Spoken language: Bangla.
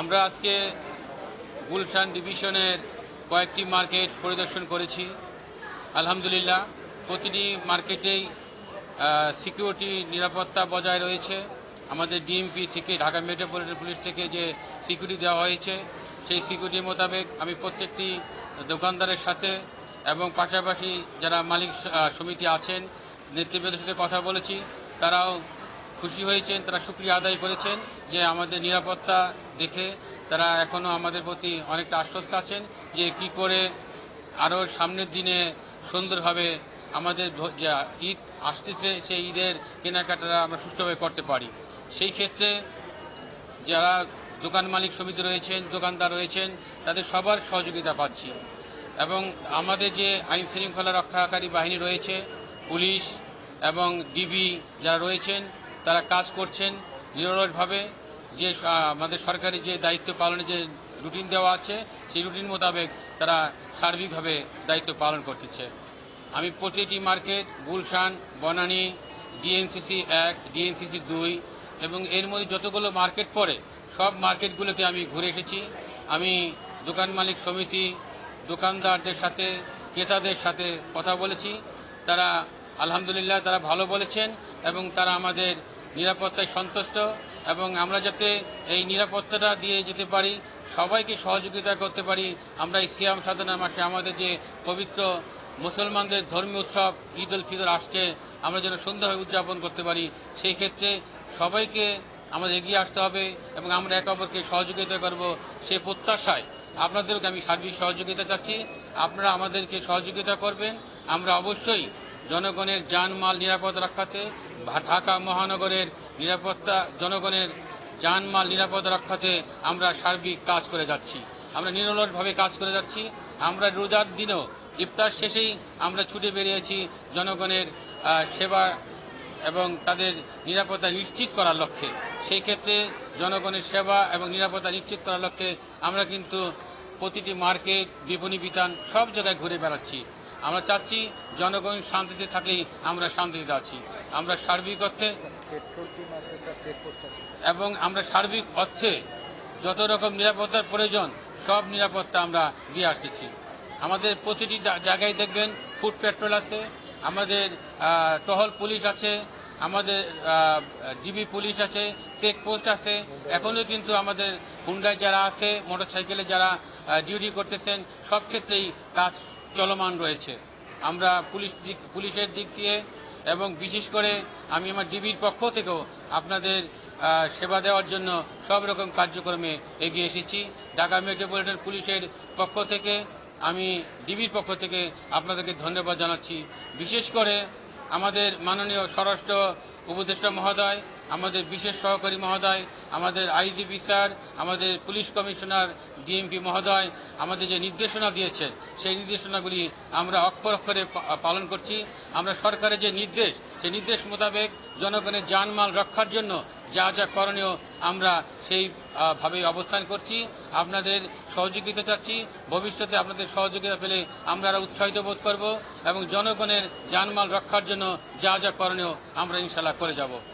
আমরা আজকে গুলশান ডিভিশনের কয়েকটি মার্কেট পরিদর্শন করেছি। আলহামদুলিল্লাহ, প্রতিটি মার্কেটেই সিকিউরিটি নিরাপত্তা বজায় রয়েছে। আমাদের ডিএমপি থেকে, ঢাকা মেট্রোপলিটন পুলিশ থেকে যে সিকিউরিটি দেওয়া হয়েছে, সেই সিকিউরিটি মোতাবেক আমি প্রত্যেকটি দোকানদারের সাথে এবং পাশাপাশি যারা মালিক সমিতি আছেন, নেতৃবৃন্দের সাথে কথা বলেছি, তারাও খুশি হয়েছেন, তারা সুক্রিয়া আদায় করেছেন যে আমাদের নিরাপত্তা দেখে তারা এখনও আমাদের প্রতি অনেকটা আশ্বস্ত আছেন যে কি করে আরও সামনের দিনে সুন্দরভাবে আমাদের যে ঈদ আসতেছে, সেই ঈদের কেনাকাটা আমরা সুষ্ঠুভাবে করতে পারি। সেই ক্ষেত্রে যারা দোকান মালিক সমিতি রয়েছেন, দোকানদার রয়েছেন, তাদের সবার সহযোগিতা পাচ্ছি। এবং আমাদের যে আইন শৃঙ্খলা রক্ষাকারী বাহিনী রয়েছে, পুলিশ এবং ডিবি যারা রয়েছেন, তারা কাজ করছেন নিরলসভাবে। যে আমাদের সরকারি যে দায়িত্ব পালনের যে রুটিন দেওয়া আছে, সেই রুটিন মোতাবেক তারা সার্বিকভাবে দায়িত্ব পালন করতেছে। আমি প্রতিটি মার্কেট, গুলশান, বনানী, ডিএনসিসি এক, ডিএনসিসি দুই, এবং এর মধ্যে যতগুলো মার্কেট পড়ে, সব মার্কেটগুলোতে আমি ঘুরে এসেছি। আমি দোকান মালিক সমিতি, দোকানদারদের সাথে, ক্রেতাদের সাথে কথা বলেছি। তারা আলহামদুলিল্লাহ তারা ভালো বলেছেন এবং তারা আমাদের নিরাপত্তায় সন্তুষ্ট। এবং আমরা যাতে এই নিরাপত্তাটা দিয়ে যেতে পারি, সবাইকে সহযোগিতা করতে পারি, আমরা এই সিয়াম সাধনার মাসে আমাদের যে পবিত্র মুসলমানদের ধর্মীয় উৎসব ঈদ উল ফিতর আসছে, আমরা যেন সুন্দরভাবে উদযাপন করতে পারি, সেই ক্ষেত্রে সবাইকে আমাদের এগিয়ে আসতে হবে এবং আমরা একে অপরকে সহযোগিতা করব সে প্রত্যাশায়। আপনাদেরকে আমি সার্বিক সহযোগিতা চাচ্ছি, আপনারা আমাদেরকে সহযোগিতা করবেন, আমরা অবশ্যই জনগণের জানমাল নিরাপদ রাখাতে ঢাকা মহানগরের নিরাপত্তা জনগণের জানমাল নিরাপদ রক্ষাতে আমরা সার্বিক কাজ করে যাচ্ছি। আমরা নিরলসভাবে কাজ করে যাচ্ছি। আমরা রোজার দিনেও, ইফতার শেষেই আমরা ছুটে বেরিয়েছি জনগণের সেবা এবং তাদের নিরাপত্তা নিশ্চিত করার লক্ষ্যে। সেই ক্ষেত্রে জনগণের সেবা এবং নিরাপত্তা নিশ্চিত করার লক্ষ্যে আমরা কিন্তু প্রতিটি মার্কেট, বিপণী বিতান সব জায়গায় ঘুরে বেড়াচ্ছি। আমরা চাচ্ছি জনগণ শান্তিতে থাকলেই আমরা শান্তিতে আছি। আমরা সার্বিক অর্থে চেকপোস্ট এবং আমরা সার্বিক অর্থে যত রকম নিরাপত্তার প্রয়োজন, সব নিরাপত্তা আমরা দিয়ে আসতেছি। আমাদের প্রতিটি জায়গায় দেখবেন ফুড পেট্রোল আছে, আমাদের টহল পুলিশ আছে, আমাদের ডিবি পুলিশ আছে, চেক পোস্ট আছে। এখনও কিন্তু আমাদের হুন্ডায় যারা আছে, মোটরসাইকেলে যারা ডিউটি করতেছেন, সব ক্ষেত্রেই কাজ চলমান রয়েছে। আমরা পুলিশ দিক পুলিশের দিক দিয়ে এবং বিশেষ করে আমি আমার ডিবির পক্ষ থেকেও আপনাদের সেবা দেওয়ার জন্য সব রকম কার্যক্রমে এগিয়ে এসেছি। ঢাকা মেট্রোপলিটন পুলিশের পক্ষ থেকে, আমি ডিবির পক্ষ থেকে আপনাদেরকে ধন্যবাদ জানাচ্ছি। বিশেষ করে আমাদের মাননীয় স্বরাষ্ট্র উপদেষ্টা মহোদয় আমাদের বিশেষ সহকারী মহোদয়, আমাদের আইজিপি স্যার, আমাদের পুলিশ কমিশনার ডিএমপি মহোদয় আমাদের যে নির্দেশনা দিয়েছেন, সেই নির্দেশনাগুলি আমরা অক্ষর অক্ষরে পালন করছি। আমরা সরকারের যে নির্দেশ, সেই নির্দেশ মোতাবেক জনগণের জানমাল রক্ষার জন্য যা যা করণীয় আমরা সেই ভাবে অবস্থান করছি। আপনাদের সহযোগিতা চাচ্ছি। ভবিষ্যতে আপনাদের সহযোগিতা পেলে আমরা আরও উৎসাহিত বোধ করব এবং জনগণের জানমাল রক্ষার জন্য যা যা করণীয় আমরা ইনশাল্লাহ করে যাব।